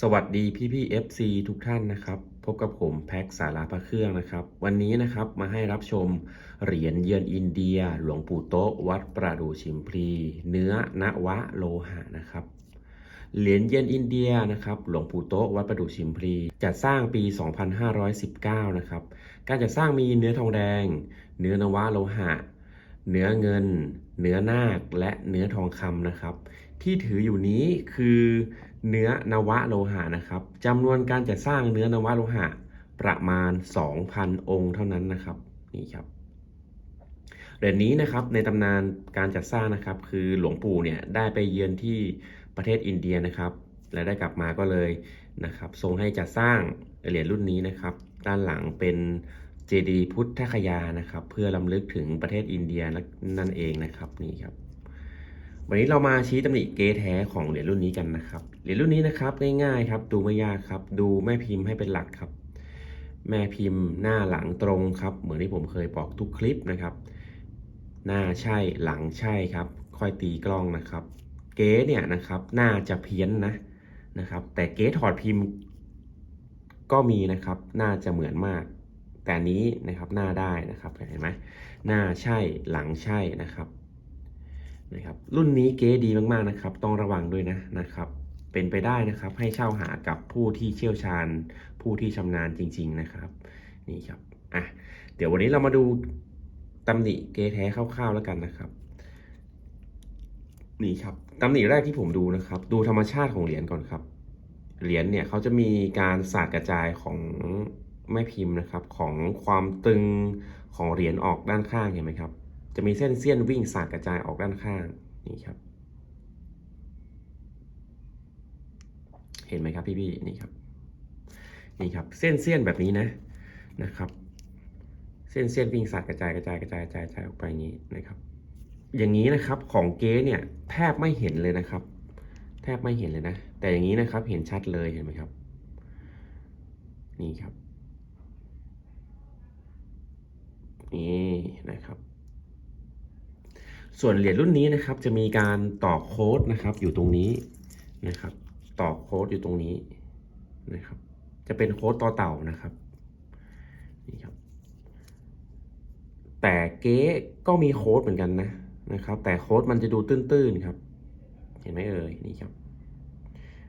สวัสดีพี่พี่ FC ทุกท่านนะครับ พบกับผมแพ็กสาราพระเครื่องนะครับ วันนี้นะครับมาให้รับชมเหรียญเยือนอินเดีย หลวงปู่โต๊ะวัดประดูชิมพลี เนื้อนวะโลหะนะครับเหรียญเยนอินเดียนะครับหลวงปู่โต๊ะวัดประดูชิมพลีจัดสร้างปี 2519 นะครับ การจัดสร้างมีเนื้อทองแดง เนื้อนวะโลหะ เนื้อเงิน เนื้อนาคและเนื้อทองคำนะครับ ที่ถืออยู่นี้คือ เนื้อนวะโลหะนะครับจำนวนการจัดสร้างเนื้อนวะโลหะประมาณ 2,000 องค์เท่านั้นนะครับนี่ครับเหรียญนี้นะครับในตำนานการจัดสร้างนะครับคือหลวงปู่เนี่ยได้ไปเยือนที่ประเทศอินเดียนะครับ และได้กลับมาก็เลยนะครับทรงให้จัดสร้างเหรียญรุ่นนี้นะครับ ด้านหลังเป็นเจดีย์พุทธคยานะครับ เพื่อลำลึกถึงประเทศอินเดียนั่นเองนะครับนี่ครับ วันนี้เรามาชี้ตำหนิเกแท้ของเหรียญรุ่นนี้กันนะครับ เหรียญรุ่นนี้นะครับง่ายๆครับ ดูไม่ยากครับ ดูแม่พิมพ์ให้เป็นหลักครับ แม่พิมพ์หน้าหลังตรงครับ เหมือนที่ผมเคยบอกทุกคลิปนะครับ หน้าใช่หลังใช่ครับ ค่อยตีกล้องนะครับ เก๊เนี่ยนะครับหน้าจะเพี้ยนนะนะครับ แต่เก๊ถอดพิมพ์ก็มีนะครับหน้าจะเหมือนมาก แต่นนี้นะครับหน้าได้นะครับเห็นไหมหน้าใช่หลังใช่นะครับนะครับ รุ่นนี้เก๊ดีมากๆนะครับ ต้องระวังด้วยนะนะครับ เป็นไปได้นะครับ ให้เช่าหากับผู้ที่เชี่ยวชาญ ผู้ที่ชำนาญจริง ๆนะครับ นี่ครับอะเดี๋ยววันนี้เรามาดูตำหนิเก๊แท้คร่าวๆแล้วกันนะครับ นี่ครับตำหนิแรกที่ผมดูนะครับ ดูธรรมชาติของเหรียญก่อนครับ เหรียญเนี่ยเขาจะมีการสาดกระจายของแม่พิมพ์นะครับ ของความตึงของเหรียญออกด้านข้างเห็นไหมครับ จะมีเส้นเสี้ยนวิ่งสาดกระจายออกด้านข้างนี่ครับ เห็นไหมครับพี่ๆนี่ครับ นี่ครับ เส้นเส้นแบบนี้นะนะครับ เส้นเส้นวิ่งสาดกระจายกระจายกระจายกระจายกระจายออกไปอย่างนี้นะครับ อย่างนี้นะครับของเก๊เนี่ยแทบไม่เห็นเลยนะครับ แทบไม่เห็นเลยนะ แต่อย่างนี้นะครับเห็นชัดเลยเห็นไหมครับ นี่ครับนี่นะครับส่วนเหรียญรุ่นนี้นะครับจะมีการต่อโค้ดนะครับอยู่ตรงนี้นะครับ ต่อโค้ดอยู่ตรงนี้นะครับ จะเป็นโค้ดต่อเต่านะครับนี่ครับ แต่เก๊ก็มีโค้ดเหมือนกันนะนะครับ แต่โค้ดมันจะดูตื้นๆครับ เห็นไหมเอ่ยนี่ครับ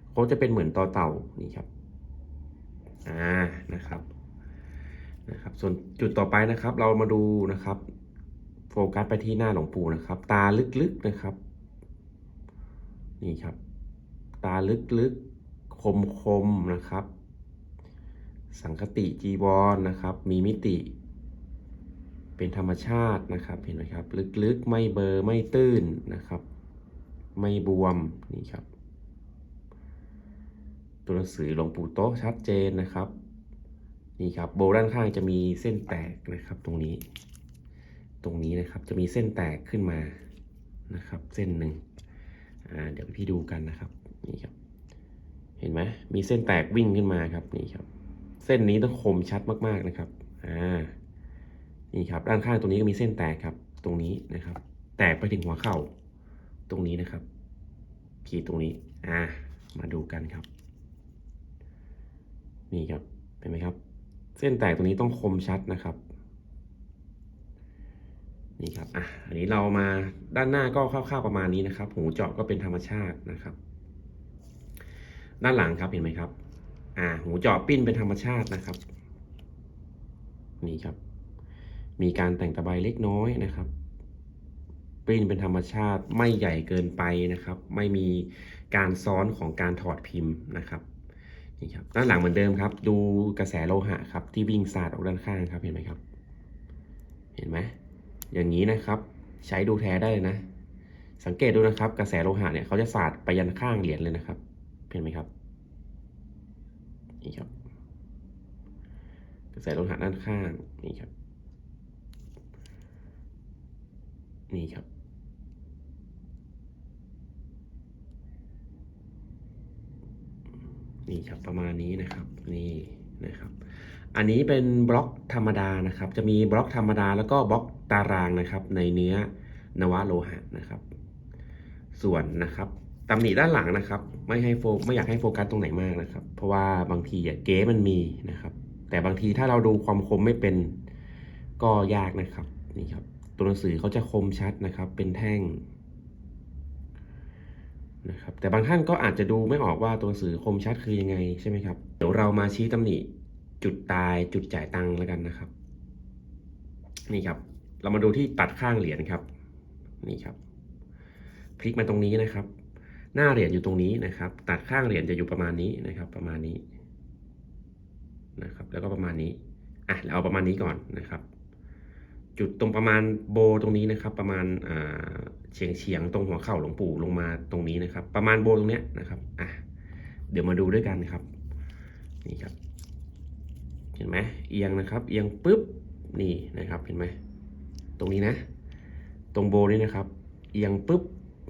โค้ดจะเป็นเหมือนต่อเต่านี่ครับอ่านะครับนะครับ ส่วนจุดต่อไปนะครับ เรามาดูนะครับโฟกัสไปที่หน้าหลวงปู่นะครับ ตาลึกๆนะครับ นี่ครับ ตาลึกๆ คมๆ นะครับ สังคติจีวรนะครับ มีมิติ เป็นธรรมชาตินะครับ เห็นไหมครับ ลึกๆ ไม่เบอร์ไม่ตื้นนะครับ ไม่บวม นี่ครับ ตัวหนังสือหลวงปู่โต๊ะชัดเจนนะครับ นี่ครับ โบด้านข้างจะมีเส้นแตกนะครับ ตรงนี้ ตรงนี้นะครับ จะมีเส้นแตกขึ้นมา นะครับ เส้นหนึ่งเดี๋ยวพี่ดูกันนะครับ นี่ครับ เห็นไหมมีเส้นแตกวิ่งขึ้นมาครับนี่ครับ เส้นนี้ต้องคมชัดมากๆนะครับอ่านี่ครับ ด้านข้างตรงนี้ก็มีเส้นแตกครับ ตรงนี้นะครับ แตกไปถึงหัวเข่า ตรงนี้นะครับ ขีดตรงนี้อ่ามาดูกันครับ นี่ครับเห็นไหมครับ เส้นแตกตรงนี้ต้องคมชัดนะครับนี่ครับ อะ อันนี้เรามาด้านหน้าก็คร่าวๆประมาณนี้นะครับ หูเจาะก็เป็นธรรมชาตินะครับ ด้านหลังครับเห็นไหมครับ อ่า หูเจาะปิ้นเป็นธรรมชาตินะครับ นี่ครับ มีการแต่งตะไบเล็กน้อยนะครับ ปิ้นเป็นธรรมชาติไม่ใหญ่เกินไปนะครับ ไม่มีการซ้อนของการถอดพิมพ์นะครับนี่ครับด้านหลังเหมือนเดิมครับ ดูกระแสโลหะครับ ที่วิ่งสาดออกด้านข้างครับเห็นไหมครับ เห็นไหมอย่างนี้นะครับ ใช้ดูแท้ได้เลยนะ สังเกตดูนะครับ กระแสโลหะเนี่ยเขาจะสาดไปยันข้างเหรียญเลยนะครับ เห็นไหมครับ นี่ครับ กระแสโลหะด้านข้าง นี่ครับ นี่ครับ นี่ครับประมาณนี้นะครับ นี่นะครับ อันนี้เป็นบล็อกธรรมดานะครับ จะมีบล็อกธรรมดาแล้วก็บล็อกตารางนะครับ ในเนื้อนวะโลหะนะครับ ส่วนนะครับ ตำหนิด้านหลังนะครับ ไม่ให้โฟไม่อยากให้โฟกัสตรงไหนมากนะครับ เพราะว่าบางทีอะเก๊มันมีนะครับ แต่บางทีถ้าเราดูความคมไม่เป็นก็ยากนะครับนี่ครับ ตัวหนังสือเขาจะคมชัดนะครับ เป็นแท่งนะครับแต่บางท่านก็อาจจะดูไม่ออกว่าตัวหนังสือคมชัดคือยังไงใช่ไหมครับเดี๋ยวเรามาชี้ตำหนิจุดตายจุดจ่ายตังค์แล้วกันนะครับ นี่ครับ เรามาดูที่ตัดข้างเหรียญครับ นี่ครับ พลิกมาตรงนี้นะครับ หน้าเหรียญอยู่ตรงนี้นะครับ ตัดข้างเหรียญจะอยู่ประมาณนี้นะครับ ประมาณนี้นะครับ แล้วก็ประมาณนี้อะเราเอาประมาณนี้ก่อนนะครับ จุดตรงประมาณโบตรงนี้นะครับ ประมาณอ่าเฉียงเฉียงตรงหัวเข่าหลวงปู่ลงมาตรงนี้นะครับ ประมาณโบตรงเนี้ยนะครับอะเดี๋ยวมาดูด้วยกันครับ นี่ครับ เห็นไหมเอียงนะครับ เอียงปุ๊บนี่นะครับเห็นไหมตรงนี้นะ ตรงโบนี่นะครับ เอียงปุ๊บ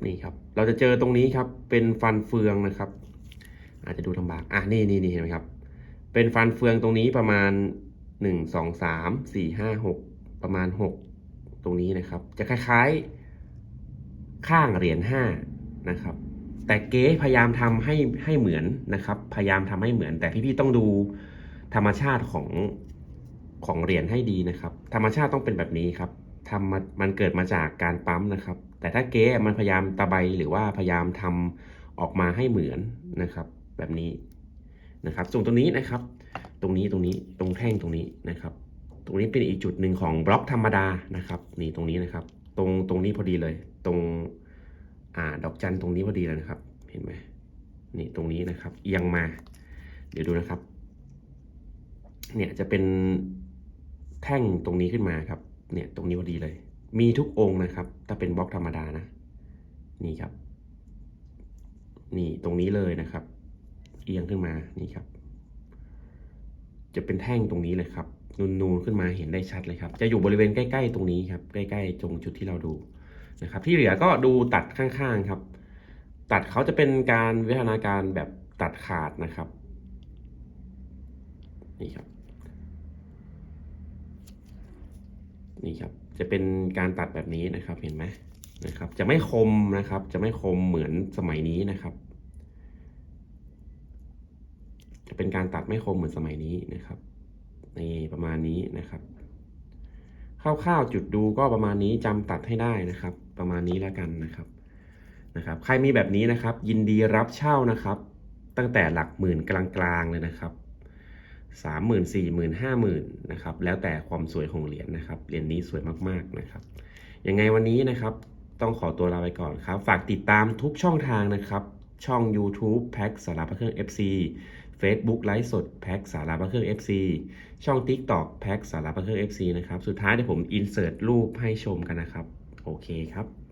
นี่ครับ เราจะเจอตรงนี้ครับ เป็นฟันเฟืองนะครับ อาจจะดูลำบาก อะนี่นี่นี่เห็นไหมครับ เป็นฟันเฟืองตรงนี้ประมาณหนึ่งสองสามสี่ห้าหกประมาณหกตรงนี้นะครับ จะคล้ายๆข้างเหรียญห้านะครับ แต่เก๊พยายามทำให้ให้เหมือนนะครับ พยายามทำให้เหมือน แต่พี่ๆต้องดูธรรมชาติของของเหรียญให้ดีนะครับ ธรรมชาติต้องเป็นแบบนี้ครับ ทำมามันเกิดมาจากการปั๊มนะครับ แต่ถ้าเก๊มันพยายามตะไบหรือว่าพยายามทำออกมาให้เหมือนนะครับ แบบนี้นะครับ ส่วนตรงนี้นะครับ ตรงนี้ตรงนี้ตรงแท่งตรงนี้นะครับ ตรงนี้เป็นอีกจุดหนึ่งของบล็อกธรรมดานะครับ นี่ตรงนี้นะครับ ตรงตรงนี้พอดีเลย ตรงอ่าดอกจันตรงนี้พอดีเลยนะครับ เห็นไหมนี่ตรงนี้นะครับเอียงมา เดี๋ยวดูนะครับ เนี่ยจะเป็นแท่งตรงนี้ขึ้นมาครับ เนี่ยตรงนี้พอดีเลย มีทุกองค์นะครับ ถ้าเป็นบล็อกธรรมดานะ นี่ครับ นี่ตรงนี้เลยนะครับ เอียงขึ้นมานี่ครับ จะเป็นแท่งตรงนี้เลยครับนูนๆขึ้นมาเห็นได้ชัดเลยครับ จะอยู่บริเวณใกล้ ๆ ตรงนี้ครับ ใกล้ๆตรงจุดที่เราดูนะครับ ที่เหลือก็ดูตัดข้างๆครับ ตัดเขาจะเป็นการวิวัฒนาการแบบตัดขาดนะครับ นี่ครับ นี่ครับ จะเป็นการตัดแบบนี้นะครับเห็นไหมนะครับ จะไม่คมนะครับ จะไม่คมเหมือนสมัยนี้นะครับ จะเป็นการตัดไม่คมเหมือนสมัยนี้นะครับนี่ประมาณนี้นะครับคร่าวๆจุดดูก็ประมาณนี้จำตัดให้ได้นะครับ ประมาณนี้แล้วกันนะครับนะครับ ใครมีแบบนี้นะครับ ยินดีรับเช่านะครับ ตั้งแต่หลักหมื่นกลางๆเลยนะครับ สามหมื่นสี่หมื่นห้าหมื่นนะครับแล้วแต่ความสวยของเหรียญนะครับเหรียญนี้สวยมากๆนะครับยังไงวันนี้นะครับต้องขอตัวลาไปก่อนครับ ฝากติดตามทุกช่องทางนะครับ ช่อง YouTube แพ็กสาราพระเครื่อง FC Facebook ไลฟ์สดแพ็กสาราพระเครื่อง FC ช่อง TikTok แพ็กสาราพระเครื่อง FC นะครับ สุดท้ายเดี๋ยวผมอินเสิร์ตรูปให้ชมกันนะครับ โอเคครับ